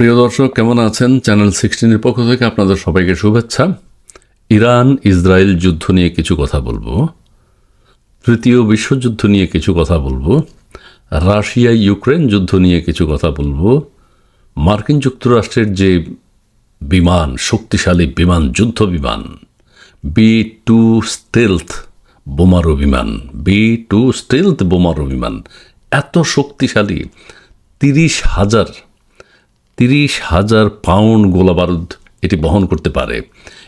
প্রিয় দর্শক, কেমন আছেন? চ্যানেল সিক্সটিনের পক্ষ থেকে আপনাদের সবাইকে শুভেচ্ছা। ইরান, ইসরায়েল যুদ্ধ নিয়ে কিছু কথা বলব। তৃতীয় বিশ্বযুদ্ধ নিয়ে কিছু কথা বলব। রাশিয়া, ইউক্রেন যুদ্ধ নিয়ে কিছু কথা বলব। মার্কিন যুক্তরাষ্ট্রের যে বিমান, শক্তিশালী বিমান, যুদ্ধ বিমান, বি টু স্টেলথ বোমারু বিমান বি টু স্টেলথ বোমারু বিমান এত শক্তিশালী, তিরিশ হাজার তিরিশ হাজার পাউন্ড গোলাবারুদ এটি বহন করতে পারে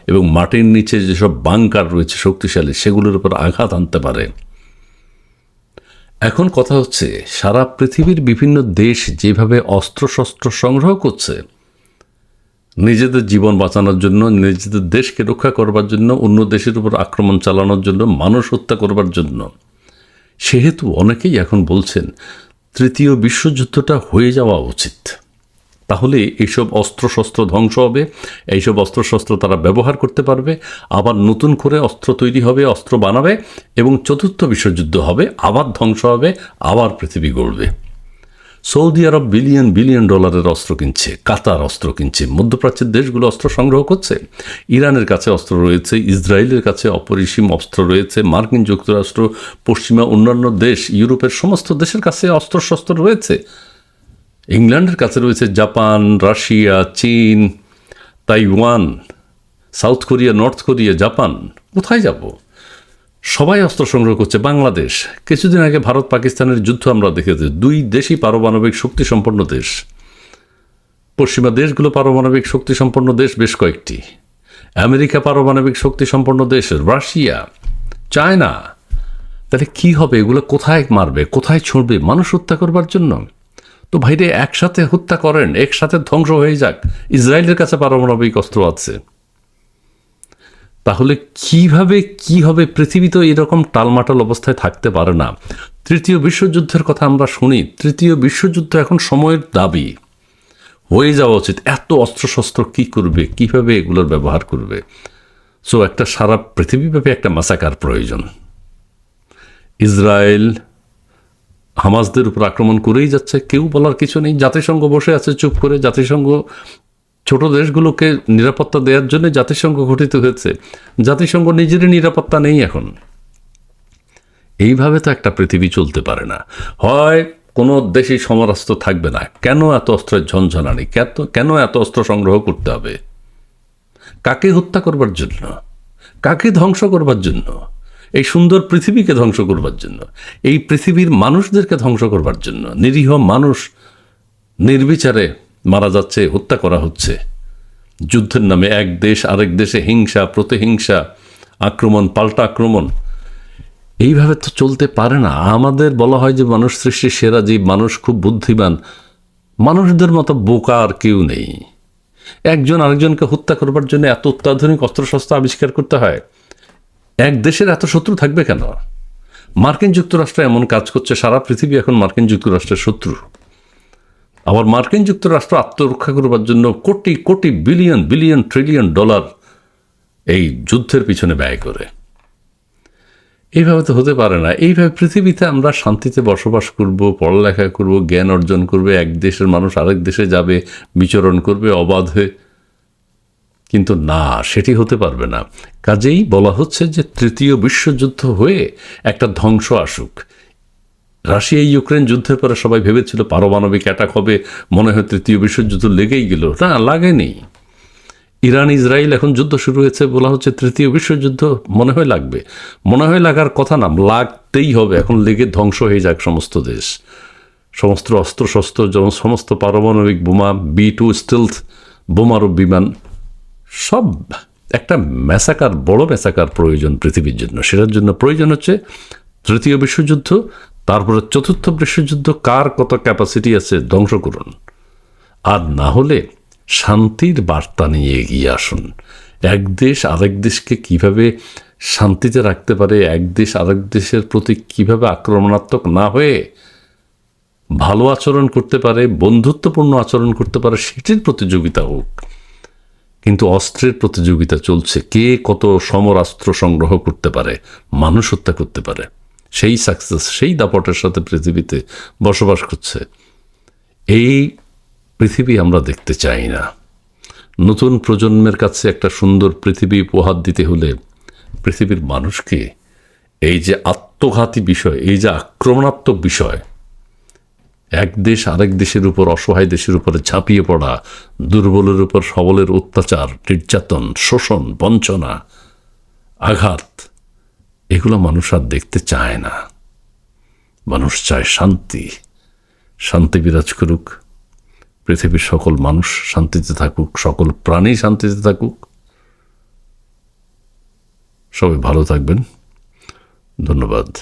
এবং মাটির নিচে যেসব বাংকার রয়েছে শক্তিশালী, সেগুলোর উপর আঘাত আনতে পারে। এখন কথা হচ্ছে, সারা পৃথিবীর বিভিন্ন দেশ যেভাবে অস্ত্রশস্ত্র সংগ্রহ করছে, নিজেদের জীবন বাঁচানোর জন্য, নিজেদের দেশকে রক্ষা করবার জন্য, অন্য দেশের উপর আক্রমণ চালানোর জন্য, মানুষ হত্যা করবার জন্য। সেহেতু অনেকেই এখন বলছেন, তৃতীয় বিশ্বযুদ্ধটা হয়ে যাওয়া উচিত। তাহলে এইসব অস্ত্রশস্ত্র ধ্বংস হবে, এইসব অস্ত্রশস্ত্র তারা ব্যবহার করতে পারবে, আবার নতুন করে অস্ত্র তৈরি হবে, অস্ত্র বানাবে এবং চতুর্থ বিশ্বযুদ্ধ হবে, আবার ধ্বংস হবে, আবার পৃথিবী গড়বে। সৌদি আরব বিলিয়ন বিলিয়ন ডলারের অস্ত্র কিনছে, কাতার অস্ত্র কিনছে, মধ্যপ্রাচ্যের দেশগুলো অস্ত্র সংগ্রহ করছে, ইরানের কাছে অস্ত্র রয়েছে, ইসরায়েলের কাছে অপরিসীম অস্ত্র রয়েছে, মার্কিন যুক্তরাষ্ট্র, পশ্চিমা অন্যান্য দেশ, ইউরোপের সমস্ত দেশের কাছে অস্ত্রশস্ত্র রয়েছে। ইংল্যান্ডের কাছে রয়েছে জাপান, রাশিয়া, চীন, Taiwan, South Korea, North Korea, Japan. কোথায় যাব? সবাই অস্ত্র সংগ্রহ করছে বাংলাদেশ। কিছুদিন আগে ভারত পাকিস্তানের যুদ্ধ আমরা দেখেছি। দুই দেশই পারমাণবিক শক্তি সম্পন্ন দেশ। পশ্চিমা দেশগুলো পারমাণবিক শক্তি সম্পন্ন দেশ বেশ কয়েকটি। আমেরিকা পারমাণবিক শক্তি সম্পন্ন দেশ, রাশিয়া, চায়না। তাহলে কি হবে? এগুলো কোথায় মারবে? কোথায় ছুঁড়বে? মানুষ হত্যা করবার জন্য? তো ভাইরে, একসাথে হত্যা করেন, একসাথে ধ্বংস হয়ে যাক। ইসরায়েলের কাছে পারমাণবিক অস্ত্র আছে। তাহলে কীভাবে, কি হবে? পৃথিবী তো এরকম টালমাটাল অবস্থায় থাকতে পারে না। তৃতীয় বিশ্বযুদ্ধের কথা আমরা শুনি। তৃতীয় বিশ্বযুদ্ধ এখন সময়ের দাবি। হয়ে যাওয়া উচিত। এত অস্ত্রশস্ত্র কি করবে? কীভাবে এগুলোর ব্যবহার করবে? সো একটা সারা পৃথিবীব্যাপী একটা মাসাকার প্রয়োজন। ইসরায়েল হামাসদের উপর আক্রমণ করেই যাচ্ছে। কেউ বলার কিছু নেই। জাতিসংঘ বসে আছে চুপ করে। জাতিসংঘ, ছোট দেশগুলোকে নিরাপত্তা দেওয়ার জন্য জাতিসংঘ গঠিত হয়েছে। জাতিসংঘ নিজেরই নিরাপত্তা নেই এখন। এইভাবে তো একটা পৃথিবী চলতে পারে না। হয় কোনো দেশেই সমরাস্ত্র থাকবে না। কেন এত অস্ত্রের ঝনঝনানি কেন কেন এত অস্ত্র সংগ্রহ করতে হবে? কাকে হত্যা করবার জন্য? কাকে ধ্বংস করবার জন্য? এই সুন্দর পৃথিবীকে ধ্বংস করবার জন্য, এই পৃথিবীর মানুষদেরকে ধ্বংস করবার জন্য, নিরীহ মানুষ নির্বিচারে মারা যাচ্ছে, হত্যা করা হচ্ছে। যুদ্ধের নামে এক দেশ আরেক দেশে হিংসা, প্রতিহিংসা, আক্রমণ, পাল্টা আক্রমণ। এইভাবে তো চলতে পারে না। আমাদের বলা হয় যে মানুষ সৃষ্টির সেরা জীব, মানুষ খুব বুদ্ধিমান। মানুষদের মতো বোকা আর কেউ নেই। একজন আরেকজনকে হত্যা করবার জন্য এত অত্যাধুনিক অস্ত্রশস্ত্র আবিষ্কার করতে হয়। এক দেশের এত শত্রু থাকবে কেন? মার্কিন যুক্তরাষ্ট্র এমন কাজ করছে, সারা পৃথিবী এখন মার্কিন যুক্তরাষ্ট্রের শত্রু। আবার মার্কিন যুক্তরাষ্ট্র আত্মরক্ষা করবার জন্য crore crore billion billion, trillion dollar এই যুদ্ধের পিছনে ব্যয় করে। এইভাবে তো হতে পারে না। এইভাবে পৃথিবীতে আমরা শান্তিতে বসবাস করব, পড়ালেখা করব, জ্ঞান অর্জন করবে, এক দেশের মানুষ আরেক দেশে যাবে, বিচরণ করবে, অবাধে কিন্তু না, সেটি হতে পারবে না। কাজেই বলা হচ্ছে যে তৃতীয় বিশ্বযুদ্ধ হয়ে একটা ধ্বংস আসুক। রাশিয়া, ইউক্রেন যুদ্ধের পরে সবাই ভেবেছিল পারমাণবিক অ্যাটাক হবে, মনে হয় তৃতীয় বিশ্বযুদ্ধ লেগেই গেল। না, লাগেনি। ইরান, ইসরায়েল এখন যুদ্ধ শুরু হয়েছে বলা হচ্ছে তৃতীয় বিশ্বযুদ্ধ মনে হয় লাগবে। মনে হয় লাগার কথা না, লাগতেই হবে। এখন লেগে ধ্বংস হয়ে যাক সমস্ত দেশ। সমস্ত অস্ত্রশস্ত্র যেমন সমস্ত পারমাণবিক বোমা বি টু স্টিলথ বোমারু বিমান সব একটা ম্যাসাকার বড় ম্যাসাকার প্রয়োজন পৃথিবীর জন্য। সেটার জন্য প্রয়োজন হচ্ছে তৃতীয় বিশ্বযুদ্ধ, তারপরে চতুর্থ বিশ্বযুদ্ধ, কার কত ক্যাপাসিটি আছে ধ্বংস করুন। আর না হলে শান্তির বার্তা নিয়ে এগিয়ে আসুন। এক দেশ আরেক দেশকে কীভাবে শান্তিতে রাখতে পারে, এক দেশ আরেক দেশের প্রতি কীভাবে আক্রমণাত্মক না হয়ে ভালো আচরণ করতে পারে, বন্ধুত্বপূর্ণ আচরণ করতে পারে, সেটির প্রতিযোগিতা হোক। কিন্তু অস্ত্রের প্রতিযোগিতা চলছে। কে কত সমরাস্ত্র সংগ্রহ করতে পারে, মানুষ হত্যা করতে পারে? সেই সাকসেস সেই দাপটের সাথে পৃথিবীতে বসবাস করছে। এই পৃথিবী আমরা দেখতে চাই না। নতুন প্রজন্মের কাছে একটা সুন্দর পৃথিবী উপহার দিতে হলে পৃথিবীর মানুষকে এই যে আত্মঘাতী বিষয়, এই যে আক্রমণাত্মক বিষয় এক দেশ আরেক দেশের উপর অসহায় দেশের উপরে ঝাঁপিয়ে পড়া, দুর্বলের উপর সবলের অত্যাচার, নির্যাতন, শোষণ, বঞ্চনা, আঘাত, এগুলো মানুষ আর দেখতে চায় না। মানুষ চায় শান্তি। শান্তি বিরাজ করুক। পৃথিবীর সকল মানুষ শান্তিতে থাকুক, সকল প্রাণী শান্তিতে থাকুক। সবাই ভালো থাকবেন। ধন্যবাদ।